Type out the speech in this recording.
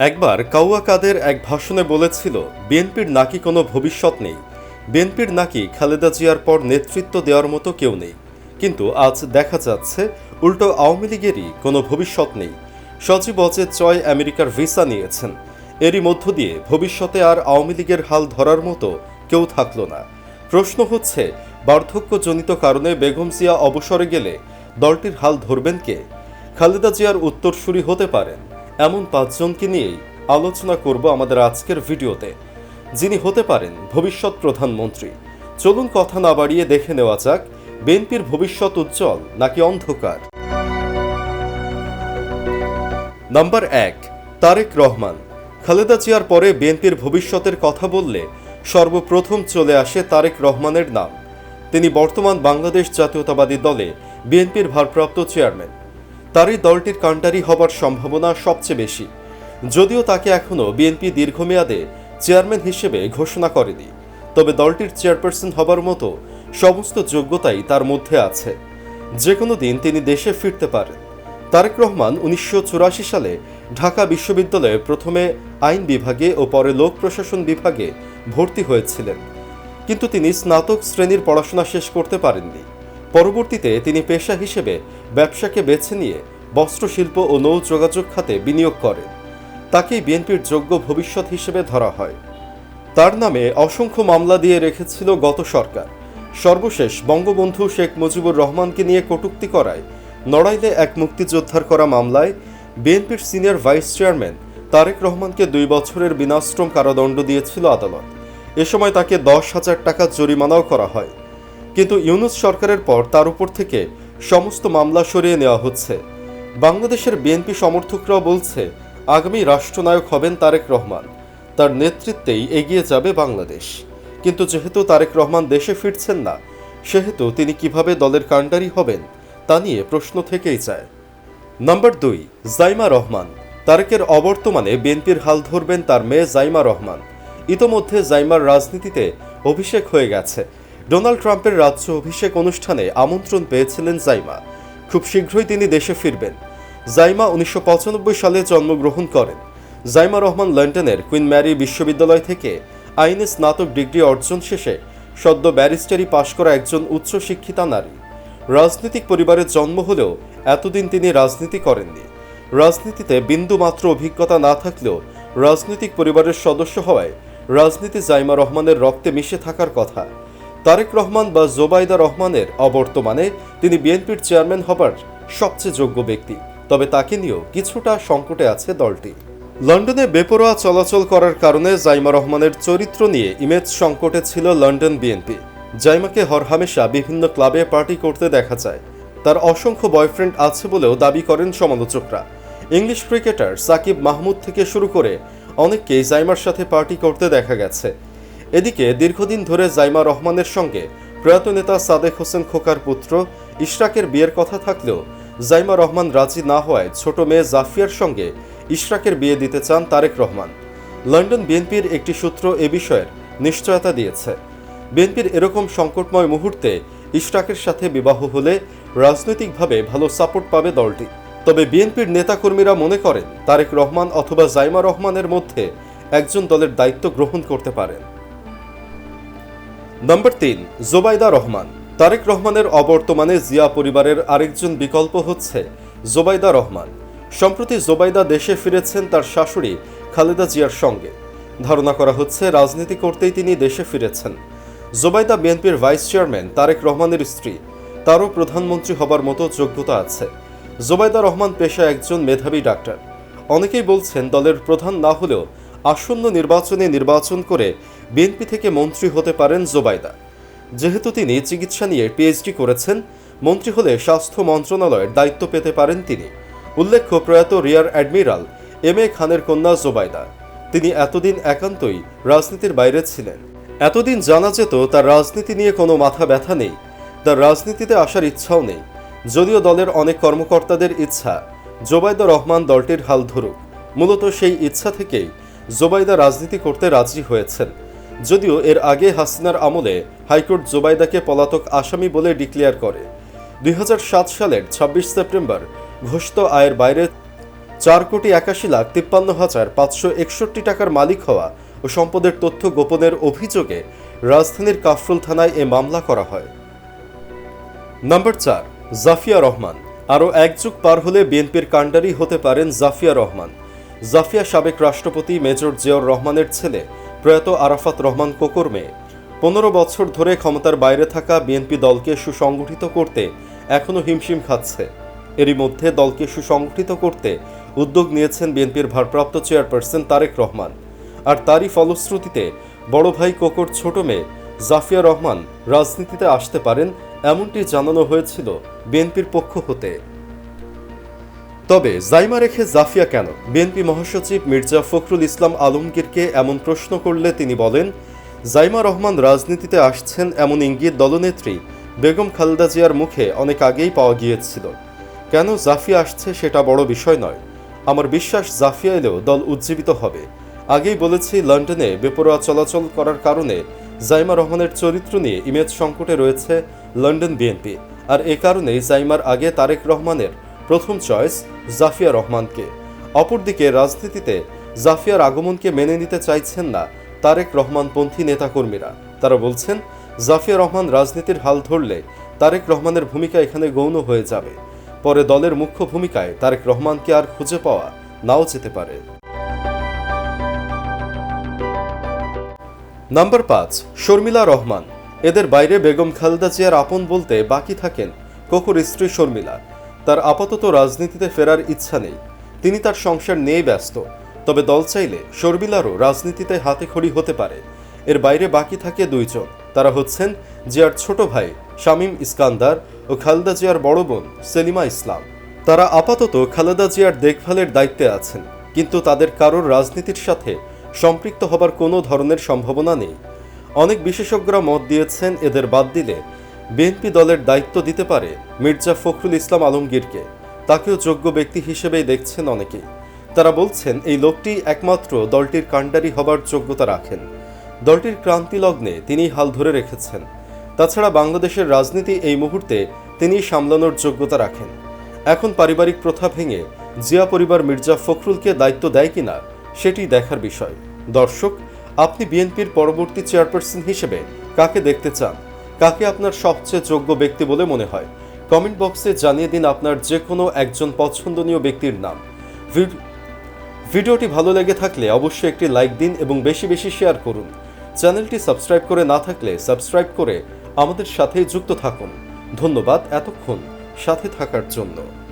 একবার কাউয়া কাদের এক ভাষণে বলেছিল, বিএনপির নাকি কোনো ভবিষ্যৎ নেই। বিএনপির নাকি খালেদা জিয়ার পর নেতৃত্ব দেওয়ার মতো কেউ নেই। কিন্তু আজ দেখা যাচ্ছে, উল্টো আওয়ামী লীগেরই কোনো ভবিষ্যৎ নেই। সজীব অজে চয় আমেরিকার ভিসা নিয়েছেন। এরই মধ্য দিয়ে ভবিষ্যতে আর আওয়ামী লীগের হাল ধরার মতো কেউ থাকল না। প্রশ্ন হচ্ছে, বার্ধক্যজনিত কারণে বেগম জিয়া অবসরে গেলে দলটির হাল ধরবেন কে? খালেদা জিয়ার উত্তরসূরি হতে পারেন এমন পাঁচজনকে নিয়েই আলোচনা করব আমাদের আজকের ভিডিওতে, যিনি হতে পারেন ভবিষ্যৎ প্রধানমন্ত্রী। চলুন কথা না বাড়িয়ে দেখে নেওয়া যাক, বিএনপির ভবিষ্যৎ উজ্জ্বল নাকি অন্ধকার। নাম্বার এক, তারেক রহমান। খালেদা জিয়ার পরে বিএনপির ভবিষ্যতের কথা বললে সর্বপ্রথম চলে আসে তারেক রহমানের নাম। তিনি বর্তমান বাংলাদেশ জাতীয়তাবাদী দলে বিএনপির ভারপ্রাপ্ত চেয়ারম্যান। তারই দলটির কাণ্ডারি হবার সম্ভাবনা সবচেয়ে বেশি। যদিও তাকে এখনও বিএনপি দীর্ঘমেয়াদে চেয়ারম্যান হিসেবে ঘোষণা করেনি, তবে দলটির চেয়ারপারসন হবার মতো সমস্ত যোগ্যতাই তার মধ্যে আছে। যে কোনো দিন তিনি দেশে ফিরতে পারেন। তারেক রহমান উনিশশো চুরাশি সালে ঢাকা বিশ্ববিদ্যালয়ে প্রথমে আইন বিভাগে ও পরে লোক প্রশাসন বিভাগে ভর্তি হয়েছিলেন। কিন্তু তিনি স্নাতক শ্রেণির পড়াশোনা শেষ করতে পারেননি। পরবর্তীতে তিনি পেশা হিসেবে ব্যবসাকে বেছে নিয়ে বস্ত্রশিল্প ও নৌ যোগাযোগ খাতে বিনিয়োগ করেন। তাকেই বিএনপির যোগ্য ভবিষ্যৎ হিসেবে ধরা হয়। তার নামে অসংখ্য মামলা দিয়ে রেখেছিল গত সরকার। সর্বশেষ বঙ্গবন্ধু শেখ মুজিবুর রহমানকে নিয়ে কটূক্তি করায় নড়াইলে এক মুক্তিযোদ্ধার করা মামলায় বিএনপির সিনিয়র ভাইস চেয়ারম্যান তারেক রহমানকে দুই বছরের বিনাশ্রম কারাদণ্ড দিয়েছিল আদালত। এ সময় তাকে দশ হাজার টাকা জরিমানাও করা হয়। কিন্তু ইউনুস সরকারের পর তার উপর থেকে সমস্ত মামলা সরিয়ে নেওয়া হচ্ছে। বাংলাদেশের বিএনপি সমর্থকরাও বলছে, আগামী রাষ্ট্রনায়ক হবেন তারেক রহমান। তার নেতৃত্বেই এগিয়ে যাবে বাংলাদেশ। কিন্তু যেহেতু তারেক রহমান দেশে ফিরছেন না, সেহেতু তিনি কীভাবে দলের কাণ্ডারি হবেন, তা নিয়ে প্রশ্ন থেকেই যায়। নাম্বার দুই, জাইমা রহমান। তারেকের অবর্তমানে বিএনপির হাল ধরবেন তার মেয়ে জাইমা রহমান। ইতোমধ্যে জাইমার রাজনীতিতে অভিষেক হয়ে গেছে। ডোনাল্ড ট্রাম্পের রাজ্য অভিষেক অনুষ্ঠানে আমন্ত্রণ পেয়েছিলেন জাইমা। খুব শীঘ্রই তিনি দেশে ফিরবেন। জাইমা উনিশশো পঁচানব্বই সালে জন্মগ্রহণ করেন। জাইমা রহমান লন্ডনের কুইন ম্যারি বিশ্ববিদ্যালয় থেকে আইনে স্নাতক ডিগ্রি অর্জন শেষে সদ্য ব্যারিস্টারি পাশ করা একজন উচ্চশিক্ষিতা নারী। রাজনৈতিক পরিবারের জন্ম হলেও এতদিন তিনি রাজনীতি করেননি। রাজনীতিতে বিন্দুমাত্র অভিজ্ঞতা না থাকলেও রাজনৈতিক পরিবারের সদস্য হওয়ায় রাজনীতি জাইমা রহমানের রক্তে মিশে থাকার কথা। তারেক রহমান বা জোবাইদা রহমানের অবর্তমানে তিনি বিএনপির চেয়ারম্যান হবার সবচেয়ে যোগ্য ব্যক্তি। তবে তাকে নিয়েও কিছুটা সংকটে আছে দলটি। লন্ডনে বেপরোয়া চলাচল করার কারণে জাইমা রহমানের চরিত্র নিয়ে ইমেজ সংকটে ছিল লন্ডন বিএনপি। জাইমাকে হরহামেশা বিভিন্ন ক্লাবে পার্টি করতে দেখা যায়। তার অসংখ্য বয়ফ্রেন্ড আছে বলেও দাবি করেন সমালোচকরা। ইংলিশ ক্রিকেটার সাকিব মাহমুদ থেকে শুরু করে অনেককেই জাইমার সাথে পার্টি করতে দেখা গেছে। এদিকে দীর্ঘদিন ধরে জাইমা রহমানের সঙ্গে প্রয়াত নেতা সাদেক হোসেন খোকার পুত্র ইশরাকের বিয়ের কথা থাকলেও জাইমা রহমান রাজি না হওয়ায় ছোট মেয়ে জাফিয়ার সঙ্গে ইশরাকের বিয়ে দিতে চান তারেক রহমান। লন্ডন বিএনপির একটি সূত্র এ বিষয়ের নিশ্চয়তা দিয়েছে। বিএনপির এরকম সংকটময় মুহূর্তে ইশরাকের সাথে বিবাহ হলে রাজনৈতিকভাবে ভালো সাপোর্ট পাবে দলটি। তবে বিএনপির নেতাকর্মীরা মনে করেন, তারেক রহমান অথবা জাইমা রহমানের মধ্যে একজন দলের দায়িত্ব গ্রহণ করতে পারেন। নম্বর তিন, জোবাইদা রহমান। তারেক রহমানের অবর্তমানে জিয়া পরিবারের আরেকজন বিকল্প হচ্ছে জোবাইদা রহমান। সম্প্রতি জোবাইদা দেশে ফিরেছেন তার শাশুড়ি খালেদা জিয়ার সঙ্গে। ধারণা করা হচ্ছে রাজনীতি করতেই তিনি দেশে ফিরেছেন। জোবাইদা বিএনপির ভাইস চেয়ারম্যান তারেক রহমানের স্ত্রী। তারও প্রধানমন্ত্রী হবার মতো যোগ্যতা আছে। জোবাইদা রহমান পেশা একজন মেধাবী ডাক্তার। অনেকেই বলছেন দলের প্রধান না হলেও আসন্ন নির্বাচনে নির্বাচন করে বিএনপি থেকে মন্ত্রী হতে পারেন জোবাইদা। যেহেতু তিনি চিকিৎসা নিয়ে পিএইচডি করেছেন, মন্ত্রী হলে স্বাস্থ্য মন্ত্রণালয়ের দায়িত্ব পেতে পারেন তিনি। উল্লেখ্য, প্রয়াত রিয়ার অ্যাডমিরাল এম এ খানের কন্যা জোবাইদা। তিনি এতদিন একান্তই রাজনীতির বাইরে ছিলেন। এতদিন জানা যেত তার রাজনীতি নিয়ে কোনো মাথা ব্যথা নেই, তার রাজনীতিতে আসার ইচ্ছাও নেই। যদিও দলের অনেক কর্মকর্তাদের ইচ্ছা, জোবাইদা রহমান দলটির হাল ধরুক। মূলত সেই ইচ্ছা থেকেই জোবাইদা রাজনীতি করতে রাজি হয়েছেন। যদিও এর আগে হাসিনার আমলে হাইকোর্ট জোবাইদাকে পলাতক আসামি বলে ডিক্লেয়ার করে। দুই হাজার সাত সালের ২৬ সেপ্টেম্বর ঘোষিত আয়ের বাইরে চার কোটি একাশি লাখ তিপ্পান্ন হাজার পাঁচশো একষট্টি টাকার মালিক হওয়া ও সম্পদের তথ্য গোপনের অভিযোগে রাজধানীর কাফরুল থানায় এ মামলা করা হয়। নম্বর চার, জাফিয়া রহমান। আরও এক যুগ পার হলে বিএনপির কাণ্ডারি হতে পারেন জাফিয়া রহমান। জাফিয়া সাবেক রাষ্ট্রপতি মেজর জিয়াউর রহমানের ছেলে প্রয়াত আরাফাত রহমান কোকর মেয়ে। পনেরো বছর ধরে ক্ষমতার বাইরে থাকা বিএনপি দলকে সুসংগঠিত করতে এখনও হিমশিম খাচ্ছে। এরই মধ্যে দলকে সুসংগঠিত করতে উদ্যোগ নিয়েছেন বিএনপির ভারপ্রাপ্ত চেয়ারপারসন তারেক রহমান। আর তারই ফলশ্রুতিতে বড় ভাই কোকর ছোট মেয়ে জাফিয়া রহমান রাজনীতিতে আসতে পারেন, এমনটি জানানো হয়েছিল বিএনপির পক্ষ হতে। তবে জাইমা রেখে জাফিয়া কেন? বিএনপি মহাসচিব মির্জা ফখরুল ইসলাম আলমগীরকে এমন প্রশ্ন করলে তিনি বলেন, জাইমা রহমান রাজনীতিতে আসছেন এমন ইঙ্গিত দলনেত্রী বেগম খালেদা জিয়ার মুখে অনেক আগেই পাওয়া গিয়েছিল। কেন জাফিয়া আসছে সেটা বড় বিষয় নয়। আমার বিশ্বাস জাফিয়া এলেও দল উজ্জীবিত হবে। আগেই বলেছি, লন্ডনে বেপরোয়া চলাচল করার কারণে জাইমা রহমানের চরিত্র নিয়ে ইমেজ সংকটে রয়েছে লন্ডন বিএনপি। আর এ কারণেই জাইমার আগে তারেক রহমানের প্রথম চয়েস জাফিয়া রহমানকে। অপরদিকে রাজনীতিতে জাফিয়ার আগমনকে মেনে নিতে চাইছেন না তারেক রহমানপন্থী নেতাকর্মীরা। তারা বলছেন, জাফিয়া রহমান রাজনীতির হাল ধরলে তারেক রহমানের ভূমিকা এখানে গৌণ হয়ে যাবে। পরে দলের মুখ্য ভূমিকায় তারেক রহমানকে আর খুঁজে পাওয়া নাও যেতে পারে। নাম্বার পাঁচ, শর্মিলা রহমান। এদের বাইরে বেগম খালেদা জিয়ার আপন বলতে বাকি থাকেন কোকুর স্ত্রী শর্মিলা। তার আপাতত রাজনীতিতে ফেরার ইচ্ছা নেই। তিনি তার সংসার নিয়ে ব্যস্ত। তবে দল চাইলে শর্মিলারও রাজনীতিতে হাতে খড়ি হতে পারে। এর বাইরে বাকি থাকে দুইজন তারা হচ্ছেন জিয়ার ছোট ভাই শামীম ইস্কান্দার ও খালেদা জিয়ার বড় বোন সেলিমা ইসলাম। তারা আপাতত খালেদা জিয়ার দেখভালের দায়িত্বে আছেন, কিন্তু তাদের কারোর রাজনীতির সাথে সম্পৃক্ত হবার কোনো ধরনের সম্ভাবনা নেই। অনেক বিশেষজ্ঞরা মত দিয়েছেন এদের বাদ দিলে বিএনপি দলের দায়িত্ব দিতে পারে মির্জা ফখরুল ইসলাম আলমগীরকে। তাকেও যোগ্য ব্যক্তি হিসেবেই দেখছেন অনেকেই তারা বলছেন, এই লোকটি একমাত্র দলটির কাণ্ডারি হবার যোগ্যতা রাখেন। দলটির ক্রান্তি লগ্নে তিনি হাল ধরে রেখেছেন। তাছাড়া বাংলাদেশের রাজনীতি এই মুহূর্তে তিনি সামলানোর যোগ্যতা রাখেন। এখন পারিবারিক প্রথা ভেঙে জিয়া পরিবার মির্জা ফখরুলকে দায়িত্ব দেয় কিনা, সেটি দেখার বিষয়। দর্শক, আপনি বিএনপির পরবর্তী চেয়ারপারসন হিসেবে কাকে দেখতে চান? কাকে আপনার সবচেয়ে যোগ্য ব্যক্তি বলে মনে হয়? কমেন্ট বক্সে জানিয়ে দিন আপনার যে কোনো একজন পছন্দনীয় ব্যক্তির নাম। ভিড- ভিডিওটি ভালো লেগে থাকলে অবশ্যই একটি লাইক দিন এবং বেশি বেশি শেয়ার করুন। চ্যানেলটি সাবস্ক্রাইব করে না থাকলে সাবস্ক্রাইব করে আমাদের সাথে যুক্ত থাকুন। ধন্যবাদ এতক্ষণ সাথে থাকার জন্য।